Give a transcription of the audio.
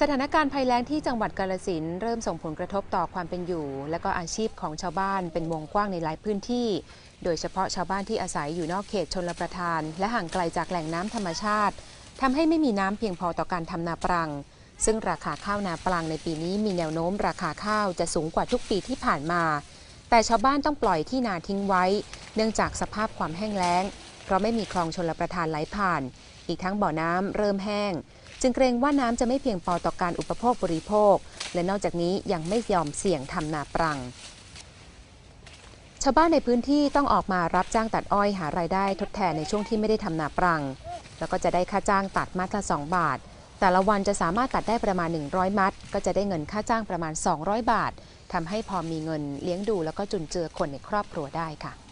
สถานการณ์ภัยแล้งที่จังหวัดกาลสินเริ่มส่งผลกระทบต่อความเป็นอยู่ และก็อาชีพของชาวบ้านเป็นวงกว้างในหลายพื้นที่ โดยเฉพาะชาวบ้านที่อาศัยอยู่นอกเขตชนลประทาน และห่างไกลจากแหล่งน้ำธรรมชาติทำให้ไม่มีน้ำเพียงพอต่อการทำนาปรัง ซึ่งราคาข้าวนาปรังในปีนี้มีแนวโน้มราคาข้าวจะสูงกว่าทุกปีที่ผ่านมา แต่ชาวบ้านต้องปล่อยที่นาทิ้งไว้ เนื่องจากสภาพความแห้งแล้ง เพราะไม่มีคลองชนลประทานไหลผ่าน อีกทั้งบ่อน้ำเริ่มแห้ง จึงเกรงว่าน้ำจะไม่เพียงพอต่อการอุปโภคบริโภค และนอกจากนี้ยังไม่ยอมเสี่ยงทำนาปรัง ชาวบ้านในพื้นที่ต้องออกมารับจ้างตัดอ้อยหารายได้ทดแทนในช่วงที่ไม่ได้ทำนาปรัง แล้วก็จะได้ค่าจ้างตัดมัดละ 2 บาท แต่ละวันจะสามารถตัดได้ประมาณ 100 มัด ก็จะได้เงินค่าจ้างประมาณ 200 บาททำให้พอมีเงินเลี้ยงดูแล้วก็จุนเจือคนในครอบครัวได้ค่ะ